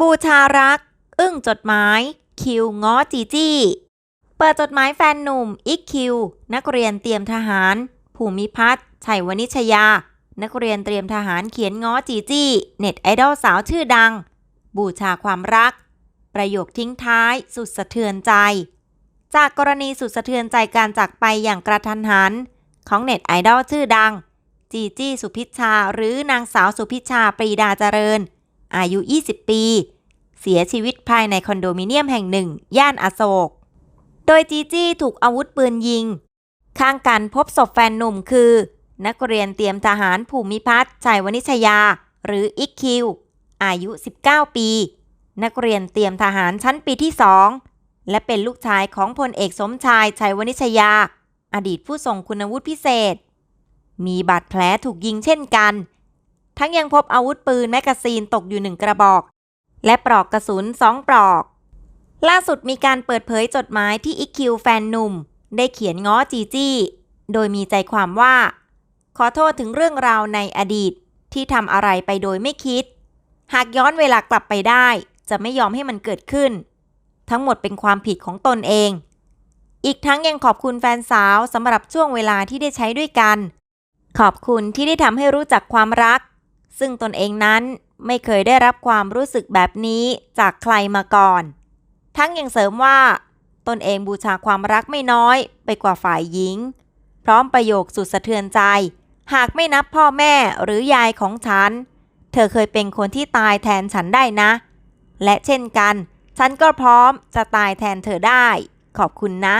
บูชารัก อึ้งจดหมาย คิวง้อจีจี้ เปิดจดหมายแฟนหนุ่มอิกคิว นักเรียนเตรียมทหาร ภูมิพัฒน์ชัยวนิชยา นักเรียนเตรียมทหารเขียนง้อจีจี้ เน็ตไอดอลสาวชื่อดัง บูชาความรัก ประโยคทิ้งท้ายสุดสะเทือนใจ จากกรณีสุดสะเทือนใจการจากไปอย่างกระทันหัน ของเน็ตไอดอลชื่อดังจีจี้สุพิชชาหรือนางสาวสุพิชชาปรีดาเจริญ อายุ 20 ปี เสียชีวิตภายในคอนโดมิเนียมแห่งหนึ่ง ย่านอโศก โดยจีจี้ถูกอาวุธปืนยิง ข้างกันพบศพแฟนหนุ่มคือ นักเรียนเตรียมทหารภูมิพัฒน์ชัยวนิชยา หรืออิกคิว อายุ 19 ปี นักเรียนเตรียมทหารชั้นปีที่2และเป็นลูกชายของพลเอกสมชายชัยวนิชยา อดีตผู้ทรงคุณวุฒิพิเศษ มีบาดแผลถูกยิงเช่นกัน ทั้งยังพบอาวุธปืนแมกกาซีนตกอยู่หนึ่งกระบอก และปลอกกระสุนสองปลอก ล่าสุดมีการเปิดเผยจดหมายที่อิคิวแฟนหนุ่ม ได้เขียนง้อจีจี้โดยมีใจความว่า ขอโทษถึงเรื่องราวในอดีตที่ทำอะไรไปโดยไม่คิด หากย้อนเวลากลับไปได้ จะไม่ยอมให้มันเกิดขึ้น ทั้งหมดเป็นความผิดของตนเอง อีกทั้งยังขอบคุณแฟนสาวสำหรับช่วงเวลาที่ได้ใช้ด้วยกัน ขอบคุณที่ได้ทำให้รู้จักความรัก ซึ่งตนเองนั้นไม่เคยได้รับความรู้สึกแบบนี้จากใครมาก่อน ทั้งยังเสริมว่า ตนเองบูชาความรักไม่น้อยไปกว่าฝ่ายหญิง พร้อมประโยคสุดสะเทือนใจ หากไม่นับพ่อแม่หรือยายของฉัน เธอเคยเป็นคนที่ตายแทนฉันได้นะ และเช่นกัน ฉันก็พร้อมจะตายแทนเธอได้ ขอบคุณนะ